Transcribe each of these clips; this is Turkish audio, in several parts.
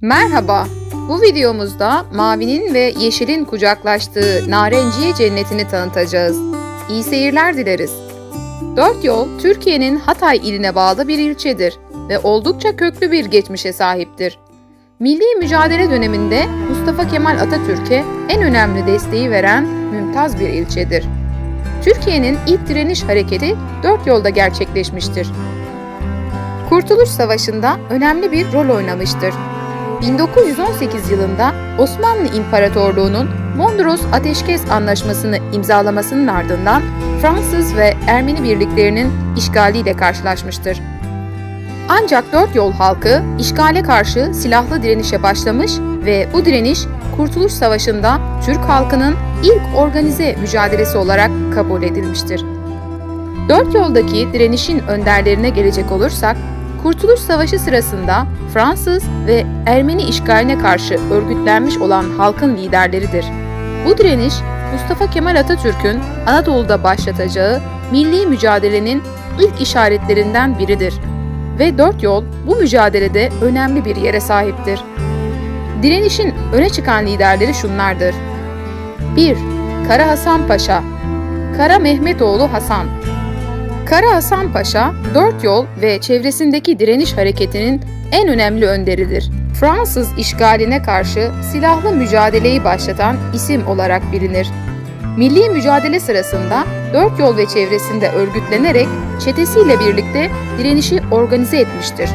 Merhaba. Bu videomuzda mavinin ve yeşilin kucaklaştığı narenciye cennetini tanıtacağız. İyi seyirler dileriz. Dört Yol, Türkiye'nin Hatay iline bağlı bir ilçedir ve oldukça köklü bir geçmişe sahiptir. Milli mücadele döneminde Mustafa Kemal Atatürk'e en önemli desteği veren mümtaz bir ilçedir. Türkiye'nin ilk direniş hareketi Dört Yolda gerçekleşmiştir. Kurtuluş Savaşı'nda önemli bir rol oynamıştır. 1918 yılında Osmanlı İmparatorluğu'nun Mondros Ateşkes Anlaşması'nı imzalamasının ardından Fransız ve Ermeni birliklerinin işgaliyle karşılaşmıştır. Ancak Dört Yol halkı işgale karşı silahlı direnişe başlamış ve bu direniş Kurtuluş Savaşı'nda Türk halkının ilk organize mücadelesi olarak kabul edilmiştir. Dört yoldaki direnişin önderlerine gelecek olursak, Kurtuluş Savaşı sırasında Fransız ve Ermeni işgaline karşı örgütlenmiş olan halkın liderleridir. Bu direniş, Mustafa Kemal Atatürk'ün Anadolu'da başlatacağı milli mücadelenin ilk işaretlerinden biridir. Ve Dört Yol bu mücadelede önemli bir yere sahiptir. Direnişin öne çıkan liderleri şunlardır. 1. Kara Hasan Paşa Kara Mehmetoğlu Hasan Kara Hasan Paşa, Dört Yol ve çevresindeki direniş hareketinin en önemli önderidir. Fransız işgaline karşı silahlı mücadeleyi başlatan isim olarak bilinir. Milli mücadele sırasında Dört Yol ve çevresinde örgütlenerek çetesiyle birlikte direnişi organize etmiştir.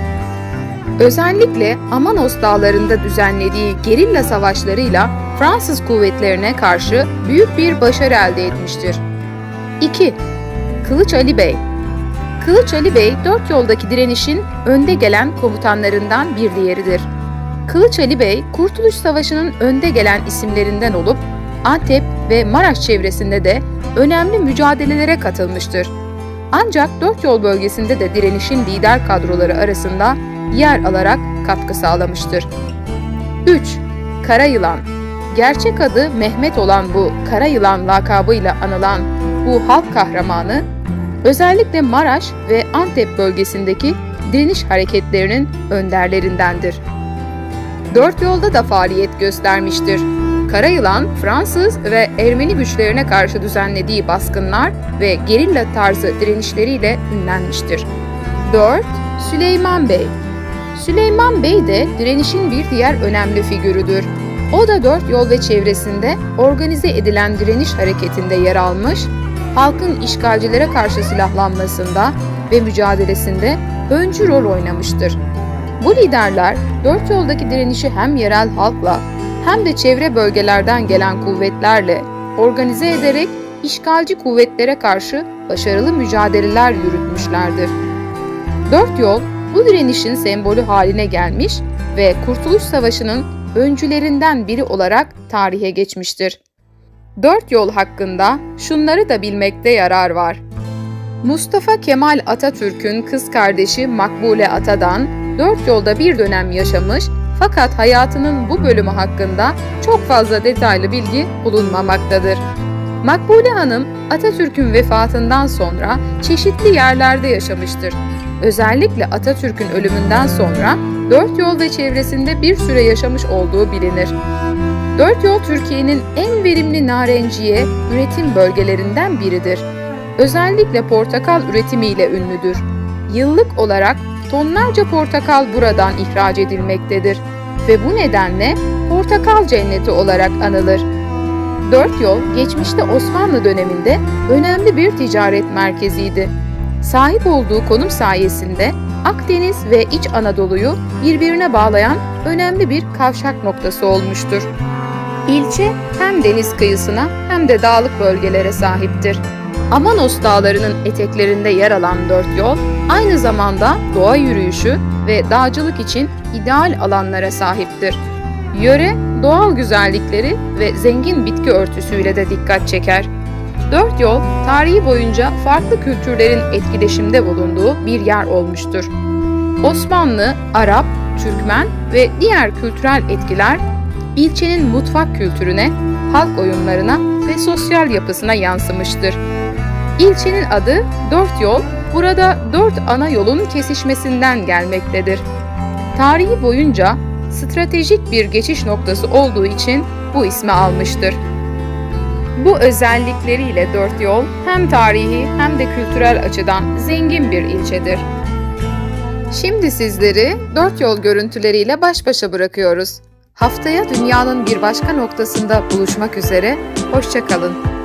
Özellikle Amanos dağlarında düzenlediği gerilla savaşlarıyla Fransız kuvvetlerine karşı büyük bir başarı elde etmiştir. 2. Kılıç Ali Bey Kılıç Ali Bey, dört yoldaki direnişin önde gelen komutanlarından bir diğeridir. Kılıç Ali Bey, Kurtuluş Savaşı'nın önde gelen isimlerinden olup Antep ve Maraş çevresinde de önemli mücadelelere katılmıştır. Ancak dört yol bölgesinde de direnişin lider kadroları arasında yer alarak katkı sağlamıştır. 3. Kara Yılan Gerçek adı Mehmet olan bu Kara Yılan lakabıyla anılan bu halk kahramanı özellikle Maraş ve Antep bölgesindeki direniş hareketlerinin önderlerindendir. Dört yolda da faaliyet göstermiştir. Karayılan, Fransız ve Ermeni güçlerine karşı düzenlediği baskınlar ve gerilla tarzı direnişleriyle ünlenmiştir. 4. Süleyman Bey Süleyman Bey de direnişin bir diğer önemli figürüdür. O da dört yol ve çevresinde organize edilen direniş hareketinde yer almış, halkın işgalcilere karşı silahlanmasında ve mücadelesinde öncü rol oynamıştır. Bu liderler dört yoldaki direnişi hem yerel halkla hem de çevre bölgelerden gelen kuvvetlerle organize ederek işgalci kuvvetlere karşı başarılı mücadeleler yürütmüşlerdir. Dört yol bu direnişin sembolü haline gelmiş ve Kurtuluş Savaşı'nın öncülerinden biri olarak tarihe geçmiştir. Dört yol hakkında şunları da bilmekte yarar var. Mustafa Kemal Atatürk'ün kız kardeşi Makbule Ata'dan dört yolda bir dönem yaşamış fakat hayatının bu bölümü hakkında çok fazla detaylı bilgi bulunmamaktadır. Makbule Hanım Atatürk'ün vefatından sonra çeşitli yerlerde yaşamıştır. Özellikle Atatürk'ün ölümünden sonra Dört Yol ve çevresinde bir süre yaşamış olduğu bilinir. Dört Yol Türkiye'nin en verimli narenciye üretim bölgelerinden biridir. Özellikle portakal üretimiyle ünlüdür. Yıllık olarak tonlarca portakal buradan ihraç edilmektedir ve bu nedenle portakal cenneti olarak anılır. Dört Yol geçmişte Osmanlı döneminde önemli bir ticaret merkeziydi. Sahip olduğu konum sayesinde Akdeniz ve İç Anadolu'yu birbirine bağlayan önemli bir kavşak noktası olmuştur. İlçe hem deniz kıyısına hem de dağlık bölgelere sahiptir. Amanos dağlarının eteklerinde yer alan dört yol, aynı zamanda doğa yürüyüşü ve dağcılık için ideal alanlara sahiptir. Yöre, doğal güzellikleri ve zengin bitki örtüsüyle de dikkat çeker. Dört yol, tarihi boyunca farklı kültürlerin etkileşimde bulunduğu bir yer olmuştur. Osmanlı, Arap, Türkmen ve diğer kültürel etkiler ilçenin mutfak kültürüne, halk oyunlarına ve sosyal yapısına yansımıştır. İlçenin adı Dört Yol, burada dört ana yolun kesişmesinden gelmektedir. Tarihi boyunca stratejik bir geçiş noktası olduğu için bu ismi almıştır. Bu özellikleriyle Dört Yol hem tarihi hem de kültürel açıdan zengin bir ilçedir. Şimdi sizleri Dört Yol görüntüleriyle baş başa bırakıyoruz. Haftaya dünyanın bir başka noktasında buluşmak üzere, hoşçakalın.